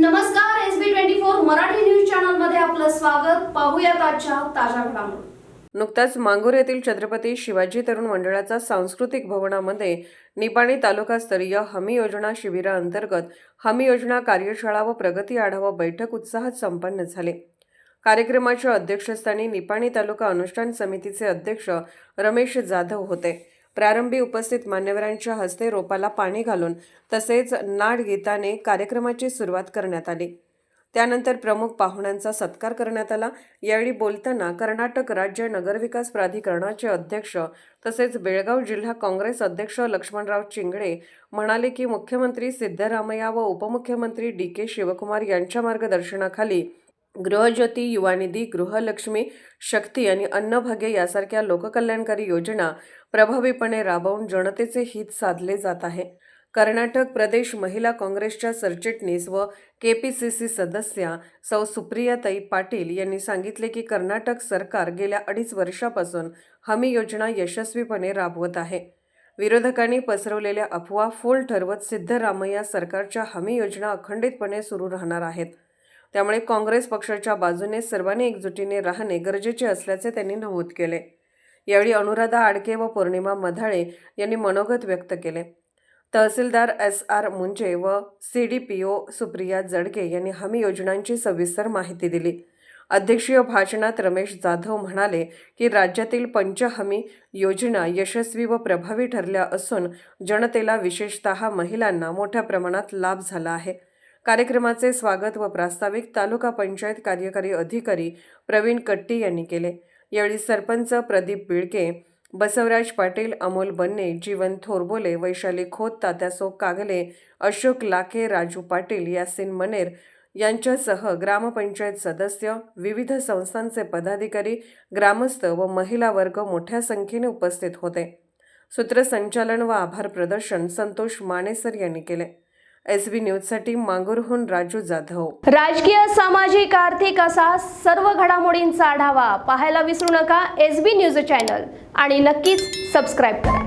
नमस्कार S B twenty four Marathi news चॅनलमध्ये आपलं स्वागत. पाहूया आजच्या ताज्या घडामोडी. नुकताच मांगूर येथील छत्रपती शिवाजी तरुण मंडळाचा सांस्कृतिक भवनामध्ये निपाणी तालुकास्तरीय हमी योजना शिबिराअंतर्गत हमी योजना कार्यशाळा व प्रगती आढावा बैठक उत्साहात संपन्न झाले. कार्यक्रमाच्या अध्यक्षस्थानी निपाणी तालुका अनुष्ठान समितीचे अध्यक्ष रमेश जाधव होते. प्रारंभी उपस्थित मान्यवरांच्या हस्ते रोपाला पाणी घालून तसेच नाड गीताने कार्यक्रमाची सुरुवात करण्यात आली. त्यानंतर प्रमुख पाहुण्यांचा सत्कार करण्यात आला. यावेळी बोलताना कर्नाटक राज्य नगरविकास प्राधिकरणाचे अध्यक्ष तसेच बेळगाव जिल्हा काँग्रेस अध्यक्ष लक्ष्मणराव चिंगडे म्हणाले की मुख्यमंत्री सिद्धरामय्या व उपमुख्यमंत्री डी के शिवकुमार यांच्या मार्गदर्शनाखाली गृहज्योती युवानिधी गृहलक्ष्मी शक्ती आणि अन्नभाग्य यासारख्या लोककल्याणकारी योजना प्रभावीपणे राबवून जनतेचे हित साधले जात आहे. कर्नाटक प्रदेश महिला काँग्रेसच्या सरचिटणीस व के पी सी सी सदस्या सौ सुप्रियाताई पाटील यांनी सांगितले की कर्नाटक सरकार गेल्या अडीच वर्षापासून हमी योजना यशस्वीपणे राबवत आहे. विरोधकांनी पसरवलेल्या अफवा फोल ठरवत सिद्धरामय्या सरकारच्या हमी योजना अखंडितपणे सुरू राहणार आहेत. त्यामुळे काँग्रेस पक्षाच्या बाजूने सर्वांनी एकजुटीने राहणे गरजेचे असल्याचे त्यांनी नमूद केले. यावेळी अनुराधा आडके व पौर्णिमा मधाळे यांनी मनोगत व्यक्त केले. तहसीलदार एस आर मुंजे व C D P O Supriya Jadge यांनी हमी योजनांची सविस्तर माहिती दिली. अध्यक्षीय भाषणात रमेश जाधव म्हणाले की राज्यातील पंचहमी योजना यशस्वी व प्रभावी ठरल्या असून जनतेला विशेषतः महिलांना मोठ्या प्रमाणात लाभ झाला आहे. कार्यक्रमाचे स्वागत व प्रास्ताविक तालुका पंचायत कार्यकारी अधिकारी प्रवीण कट्टी यांनी केले. यावेळी सरपंच प्रदीप बिळके बसवराज पाटील अमोल बन्ने जीवन थोरबोले वैशाली खोत तात्यासो कागले अशोक लाखे राजू पाटील यासिन मनेर यांच्यासह ग्रामपंचायत सदस्य विविध संस्थांचे पदाधिकारी ग्रामस्थ व महिला वर्ग मोठ्या संख्येने उपस्थित होते. सूत्रसंचालन व आभार प्रदर्शन संतोष मानेसर यांनी केले. एस बी न्यूजसाठी मांगूरहून राजू जाधव. राजकीय सामाजिक आर्थिक असा सर्व घडामोडींचा आढावा पाहायला विसरू नका एस बी न्यूज चॅनल आणि नक्कीच सबस्क्राईब करा.